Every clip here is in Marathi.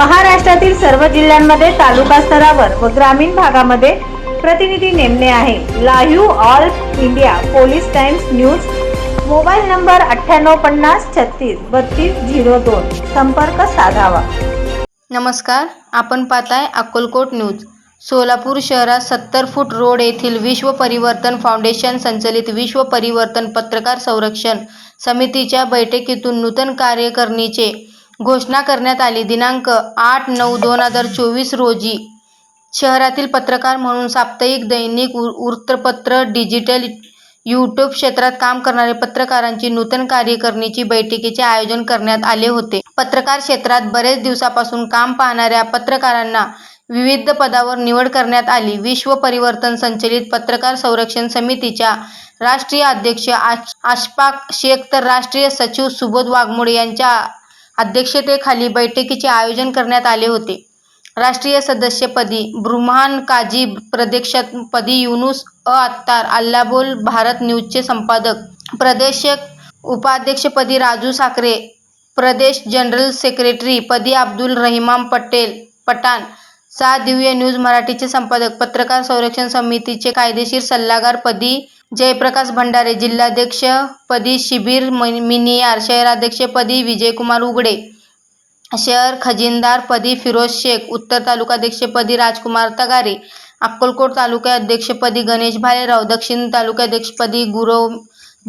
महाराष्ट्रातील सर्व जिल्ह्यांमध्ये तालुका स्तरावर व ग्रामीण भागामध्ये प्रतिनिधी नेमणे आहे. Live all India police times news. Mobile number अठ्ठ्याण्णव पन्नास छत्तीस बत्तीस झिरो दोन. संपर्क साधावा. नमस्कार आपण पाहताय अक्कलकोट न्यूज. सोलापूर शहरात सत्तर फूट रोड येथील विश्व परिवर्तन फाउंडेशन संचलित विश्व परिवर्तन पत्रकार संरक्षण समितीच्या बैठकीतून नूतन कार्यकारिणीचे घोषणा करण्यात आली. दिनांक आठ नऊ दोन हजार चोवीस रोजी शहरातील पत्रकार म्हणून साप्ताहिक दैनिक वृत्तपत्र डिजिटल यूट्यूब क्षेत्रात काम करणारे पत्रकारांची नूतन कार्यकारिणीची बैठकीचे आयोजन करण्यात आले होते. पत्रकार क्षेत्रात बरेच दिवसापासून काम पाहणाऱ्या पत्रकारांना विविध पदावर निवड करण्यात आली. विश्व परिवर्तन संचलित पत्रकार संरक्षण समितीच्या राष्ट्रीय अध्यक्ष आश- आशपाक शेख तर राष्ट्रीय सचिव सुबोध वाघमोडे यांच्या अध्यक्षतेखाली बैठकीचे आयोजन करण्यात आले होते. राष्ट्रीय सदस्यपदी ब्रुमहान काजी प्रदेशपदी युनुस अ अत्तार अल्लाबोल भारत न्यूजचे संपादक प्रदेश उपाध्यक्षपदी राजू साखरे प्रदेश जनरल सेक्रेटरी पदी अब्दुल रहिमान पटेल पठाण सा दिव्य न्यूज मराठीचे संपादक पत्रकार संरक्षण समितीचे कायदेशीर सल्लागार पदी जयप्रकाश भंडारे जिल्हाध्यक्ष पदी शिबीर मिनियार शहराध्यक्षपदी विजयकुमार उघडे शहर खजिनदार पदी फिरोज शेख उत्तर तालुकाध्यक्षपदी राजकुमार तगारे अक्कलकोट तालुकाध्यक्षपदी गणेश भालेराव दक्षिण तालुकाध्यक्षपदी गुरव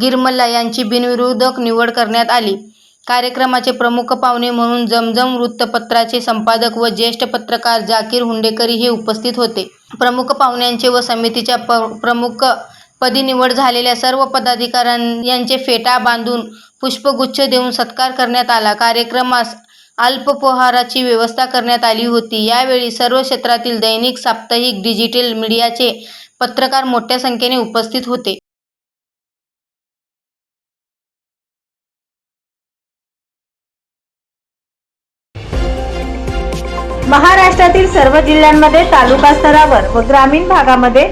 गिरमल्ला यांची बिनविरोधक निवड करण्यात आली. कार्यक्रमाचे प्रमुख पाहुणे म्हणून जमजम वृत्तपत्राचे संपादक व ज्येष्ठ पत्रकार जाकीर हुंडेकरी हे उपस्थित होते. प्रमुख पाहुण्यांचे व समितीच्या प्रमुख पदी निवड झालेल्या सर्व पदाधिकाऱ्यां यांचे फेटा बांधून पुष्पगुच्छ देऊन सत्कार करण्यात आला. कार्यक्रमास अल्पपहाराची व्यवस्था करण्यात आली होती. यावेळी सर्व क्षेत्रातील दैनिक साप्ताहिक डिजिटल मीडियाचे पत्रकार मोठ्या संख्येने उपस्थित होते. महाराष्ट्रातील सर्व जिल्ह्यांमध्ये तालुका स्तरावर व ग्रामीण भागामध्ये